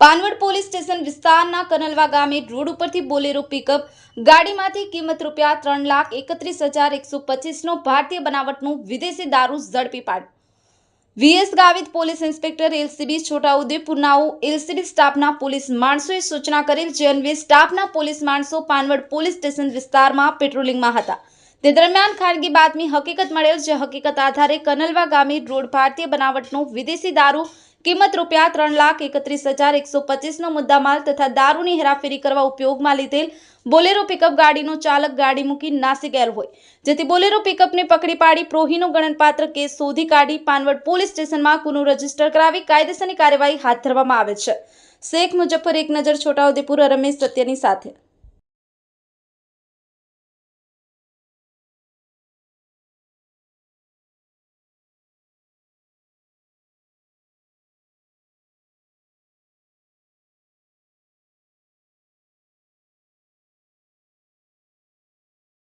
Panvad police station વિસ્તારના કનલવા ગામે road ઉપરથી બોલેરો પિકઅપ ગાડીમાંથી કિંમત રૂપિયા ત્રણ લાખ એકત્રીસ હજાર એકસો પચીસનો ભારતીય બનાવટનું વિદેશી દારૂ ઝડપી પાડ્યો. V S Gavit police inspector L C B છોટાઉદેપુરનાઓ LCB સ્ટાફના પોલીસ માણસોએ સૂચના કરેલ જે અન્વયે સ્ટાફના પોલીસ માણસો પાનવડ પોલીસ સ્ટેશન વિસ્તારમાં પેટ્રોલિંગમાં હતા. તે દરમિયાન ખાનગી બાતમી હકીકત મળેલ, જે હકીકત આધારે કનલવા ગામે રોડ ભારતીય બનાવટનું વિદેશી દારૂ કિંમત રૂપિયા ત્રણ લાખ એકત્રીસ હજાર એકસો પચીસનો મુદ્દામાલ તથા દારૂની હેરાફેરી કરવા ઉપયોગમાં લીધેલ બોલેરો પિકઅપ ગાડીનો ચાલક ગાડી મૂકી નાસી ગયેલ હોય. જેથી બોલેરો પિકઅપને પકડી પાડી પ્રોહીનો ગણનપાત્ર કેસ શોધી કાઢી પાનવડ પોલીસ સ્ટેશનમાં ગુનો રજિસ્ટર કરાવી કાયદેસરની કાર્યવાહી હાથ ધરવામાં આવે છે. શેખ મુજફ્ફર એક નજર, છોટાઉદેપુર, રમેશ સત્યની સાથે.